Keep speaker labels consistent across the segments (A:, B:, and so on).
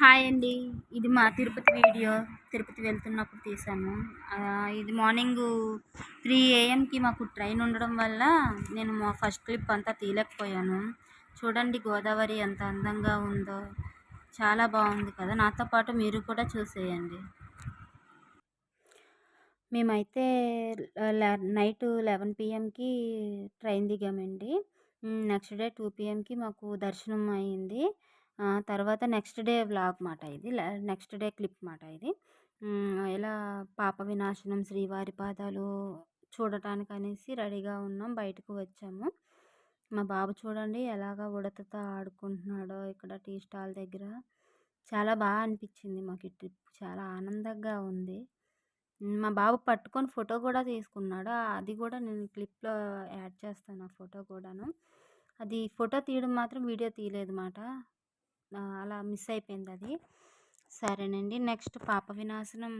A: Hi అండి. ఇది మా తిరుపతి వీడియో. తిరుపతి వెళ్తున్నప్పుడు తీసాను ఇది మార్నింగ్ త్రీ ఏఎంకి మాకు ట్రైన్ ఉండడం వల్ల నేను మా ఫస్ట్ క్లిప్ అంతా తీయలేకపోయాను. చూడండి గోదావరి ఎంత అందంగా ఉందో. చాలా బాగుంది కదా. నాతో పాటు మీరు కూడా చూసేయండి. మేమైతే నైట్ లెవెన్ పిఎంకి ట్రైన్ దిగామండి. నెక్స్ట్ డే టూ పిఎంకి మాకు దర్శనం అయింది. తర్వాత నెక్స్ట్ డే వ్లాగ్ మాట ఇది. నెక్స్ట్ డే క్లిప్ మాట ఇది. ఇలా పాప వినాశనం శ్రీవారి పాదాలు చూడటానికి అనేసి రెడీగా ఉన్నాం. బయటకు వచ్చాము. మా బాబు చూడండి ఎలాగ ఉడతతో ఆడుకుంటున్నాడో ఇక్కడ టీ స్టాల్ దగ్గర. చాలా బాగా అనిపించింది మాకు ఈ ట్రిప్. చాలా ఆనందంగా ఉంది. మా బాబు పట్టుకొని ఫోటో కూడా తీసుకున్నాడు. అది కూడా నేను క్లిప్లో యాడ్ చేస్తాను ఆ ఫోటో కూడాను. అది ఫోటో తీయడం మాత్రం వీడియో తీయలేదు మాట. అలా మిస్ అయిపోయింది అది. సరేనండి. నెక్స్ట్ పాప వినాశనం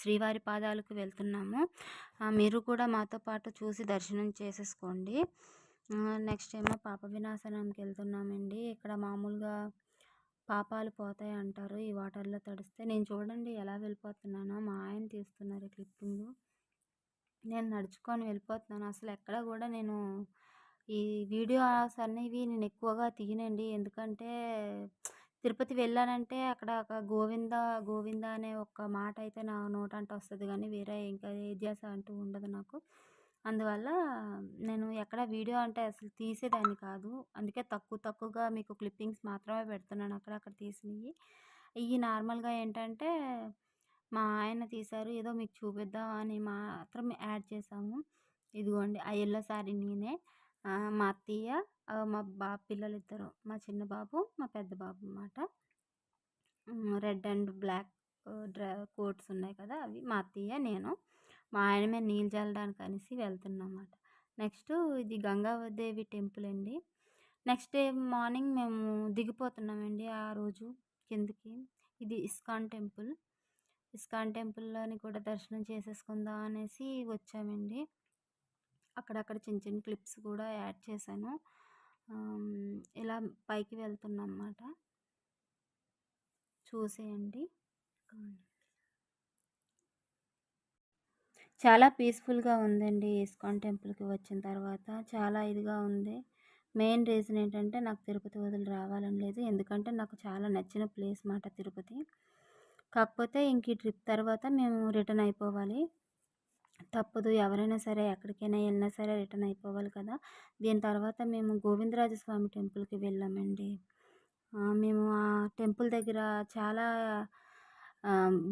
A: శ్రీవారి పాదాలకు వెళ్తున్నాము. మీరు కూడా మాతో పాటు చూసి దర్శనం చేసేసుకోండి. నెక్స్ట్ ఏమో పాప వినాశనంకి వెళ్తున్నామండి. ఇక్కడ మామూలుగా పాపాలు పోతాయి అంటారు. ఈ వాటర్లో తడిస్తే నేను చూడండి ఎలా వెళ్ళిపోతున్నానో. మా ఆయన తీస్తున్నారు క్లిప్పింగ్. నేను నడుచుకొని వెళ్ళిపోతున్నాను. అసలు ఎక్కడ కూడా నేను ఈ వీడియోస్ అనేవి నేను ఎక్కువగా తీయనండి. ఎందుకంటే తిరుపతి వెళ్ళానంటే అక్కడ ఒక గోవింద గోవింద అనే ఒక మాట అయితే నా నోటంట వస్తుంది కానీ వేరే ఇంకా ఏజాస అంటూ ఉండదు నాకు. అందువల్ల నేను ఎక్కడ వీడియో అంటే అసలు తీసేదాన్ని కాదు. అందుకే తక్కువ తక్కువగా మీకు క్లిప్పింగ్స్ మాత్రమే పెడుతున్నాను అక్కడక్కడ తీసినవి. ఇవి నార్మల్గా ఏంటంటే మా ఆయన తీశారు ఏదో మీకు చూపిద్దాం అని మాత్రం యాడ్ చేసాము ఇదిగోండి ఆ ఎల్లో శారీ నేనే. మా అత్తయ్య మా బాబు పిల్లలు ఇద్దరు మా చిన్న బాబు మా పెద్ద బాబు అన్నమాట. రెడ్ అండ్ బ్లాక్ డ్రా కోట్స్ ఉన్నాయి కదా అవి. మా అత్తయ్య నేను. మా ఆయన మీద నీళ్ళు చల్లడానికి అనేసి వెళ్తున్నాం అన్నమాట. నెక్స్ట్ ఇది గంగాదేవి టెంపుల్ అండి. నెక్స్ట్ డే మార్నింగ్ మేము దిగిపోతున్నామండి ఆ రోజు కిందకి. ఇది ఇస్కాన్ టెంపుల్. ఇస్కాన్ టెంపుల్లోని కూడా దర్శనం చేసేసుకుందాం అనేసి వచ్చామండి. అక్కడక్కడ చిన్న చిన్న క్లిప్స్ కూడా యాడ్ చేశాను. ఇలా పైకి వెళ్తున్నాం అన్నమాట చూసేయండి. చాలా పీస్ఫుల్గా ఉందండి ఇస్కాన్ టెంపుల్కి వచ్చిన తర్వాత. చాలా ఇదిగా ఉంది. మెయిన్ రీజన్ ఏంటంటే నాకు తిరుపతి వదిలి రావాలని లేదు. ఎందుకంటే నాకు చాలా నచ్చిన ప్లేస్ మాట తిరుపతి. కాకపోతే ఇంక ఈ ట్రిప్ తర్వాత మేము రిటర్న్ అయిపోవాలి. తప్పదు. ఎవరైనా సరే ఎక్కడికైనా వెళ్ళినా సరే రిటర్న్ అయిపోవాలి కదా! దీని తర్వాత మేము గోవిందరాజస్వామి టెంపుల్కి వెళ్ళామండి. మేము ఆ టెంపుల్ దగ్గర చాలా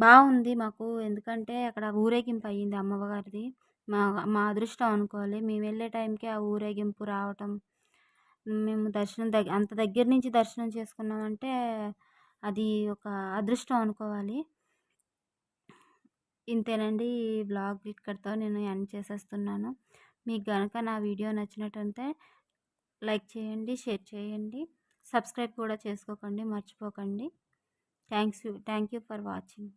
A: బాగుంది మాకు. ఎందుకంటే అక్కడ ఊరేగింపు అయ్యింది అమ్మవారిది. మా మా అదృష్టం అనుకోవాలి. మేము వెళ్ళే టైంకి ఆ ఊరేగింపు రావటం మేము దర్శనం దగ్గర అంత దగ్గర నుంచి దర్శనం చేసుకున్నామంటే అది ఒక అదృష్టం అనుకోవాలి. ఇంతేనండి. ఈ బ్లాగ్ ఇక్కడితో నేను ఎండ్ చేసేస్తున్నాను. మీకు కనుక నా వీడియో నచ్చినట్టయితే లైక్ చేయండి షేర్ చేయండి. సబ్స్క్రైబ్ కూడా చేసుకోకండి మర్చిపోకండి. Thanks you thank you for watching.